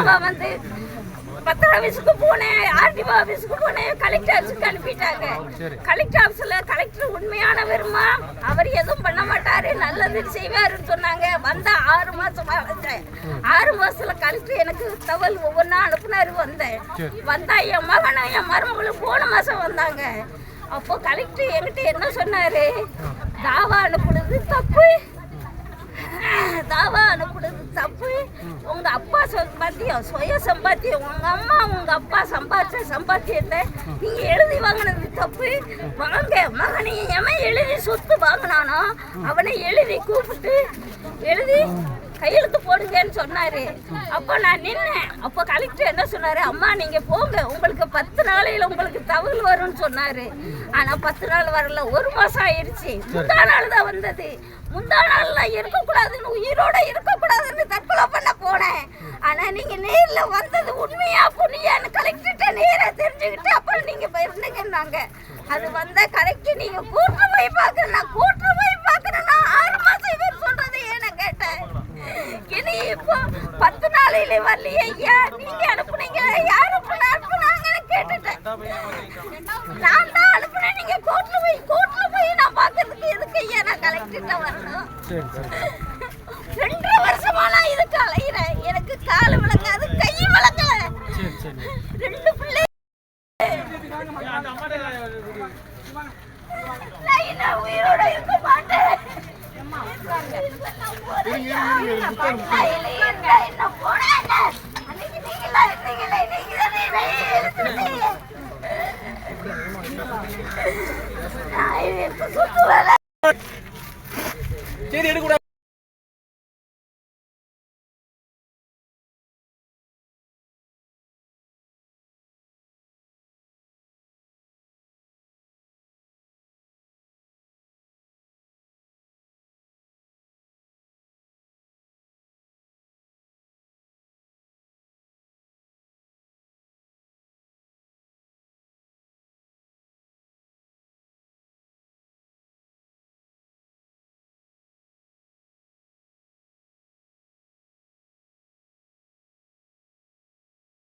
அவ வந்து பத்திர ஆஃபீஸுக்கு போனேன் ஆர்டிஓ ஆஃபீஸுக்கு போனேன் கலெக்டர் ஆஃபீஸுக்கு அனுப்பிட்டாங்க. கலெக்டர் ஆஃபீஸில் கலெக்டர் உண்மையானவருமா அவர் எதுவும் பண்ண மாட்டாரு நல்லது செய்வாருன்னு சொன்னாங்க. வந்த ஆறு மாசமா வந்தேன். ஆறு மாசத்துல கலெக்டர் எனக்கு தகவல் ஒவ்வொன்றா அனுப்புனாரு வந்தேன். வந்தா என் மகனும் என் மருமகளும் போன மாசம் வந்தாங்க. அப்போ கலெக்டர் என்கிட்ட என்ன சொன்னாரு? தாவா அனுப்புனது தப்பு. தாவா அனுப்புனது சம்பாத்தியம் சுய சம்பாத்தியம். உங்க அம்மா உங்க அப்பா சம்பாதிச்ச சம்பாத்தியத்தை நீங்க எழுதி வாங்கினது தப்பு. வாங்க மகனை எவன் எழுதி சொத்து வாங்கினானோ அவனை எழுதி கூப்பிட்டு எழுதி கையெழுத்து போடுங்கன்னு சொன்னாரு. அப்போ நான் நின்னேன். அப்போ கலெக்டர் என்ன சொன்னாரு? அம்மா நீங்க போங்க. உங்களுக்கு பத்து நாளையில உங்களுக்கு தவறு வரும்னு சொன்னாரு. ஆனா பத்து நாள் வரல. ஒரு மாசம் ஆயிடுச்சு. முந்தா நாள் தான் வந்தது. முந்தா நாள்ல இருக்கக்கூடாதுன்னு உயிரோட இருக்க நீங்க நேர்ல வந்தது உண்மையா பொண்ணியான்னு கலெக்டர்கிட்ட நேரா தெரிஞ்சுக்கிட்டு அப்புறம் நீங்க இருந்துங்கன்னாங்க. அது வந்தா கடைக்கு நீங்க கூட்டு போய் பாக்குறேன் நான் கூட்டு போய் பாக்குறேன் ஆறு மாசம் இவர் சொல்றது ஏன்னு கேட்டேன்? இனி இப்போ பத்து நாளையில வரலையே ஐயா நீங்க அனுப்புனீங்க யாரு அனுப்புனாங்கன்னு கேட்டுட்டேன். நான் தான் அனுப்புனேன் நீங்க கோர்ட்ல போய் கோர்ட்ல போய் நான் பாக்குறதுக்கு எதுக்கு ஐயா நான் கலெக்டர்கிட்ட வரணும்? ரெண்டரை வருஷமா நான் இதுக்கு அலையிறேன். எனக்கு காலு உயிரோட இருக்க மாட்டேன் சுத்து வர